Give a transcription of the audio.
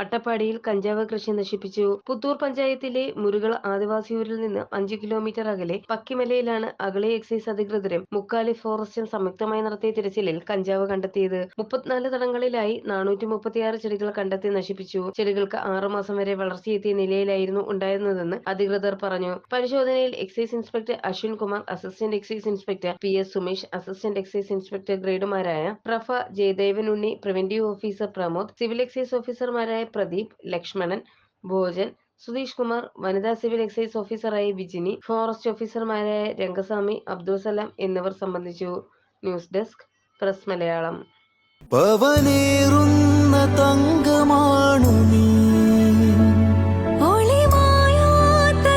അട്ടപ്പാടിയിൽ കഞ്ചാവ് കൃഷി നശിപ്പിച്ചു. പുത്തൂർ പഞ്ചായത്തിലെ മുരുകൾ ആദിവാസിയൂരിൽ നിന്ന് അഞ്ചു കിലോമീറ്റർ അകലെ പക്കിമലയിലാണ് അഗളി എക്സൈസ് അധികൃതരും മുക്കാലി ഫോറസ്റ്റും സംയുക്തമായി നടത്തിയ തിരച്ചിലിൽ കഞ്ചാവ് കണ്ടെത്തിയത്. മുപ്പത്തിനാല് തടങ്ങളിലായി നാനൂറ്റി മുപ്പത്തിയാറ് ചെടികൾ കണ്ടെത്തി നശിപ്പിച്ചു. ചെടികൾക്ക് ആറുമാസം വരെ വളർച്ചയെത്തിയ നിലയിലായിരുന്നു ഉണ്ടായിരുന്നതെന്ന് അധികൃതർ പറഞ്ഞു. പരിശോധനയിൽ excise inspector Ashwin Kumar assistant excise inspector P S Sumesh assistant excise inspector ഗ്രേഡുമാരായ Prof Jayadevan Unni preventive officer Pramod civil excise ഓഫീസർമാരായ പ്രദീപ് ലക്ഷ്മണൻ ഭോജൻ സുധീഷ് കുമാർ വനിതാ സിവിൽ എക്സൈസ് ഓഫീസറായ വിജിനി ഫോറസ്റ്റ് ഓഫീസർമാരായ രംഗസ്വാമി അബ്ദുൾ സലാം എന്നിവർ സംബന്ധിച്ചു. News desk press Malayalam. പവനേറുന്ന തങ്കമാണു നീ. ഒളിമായാത്ത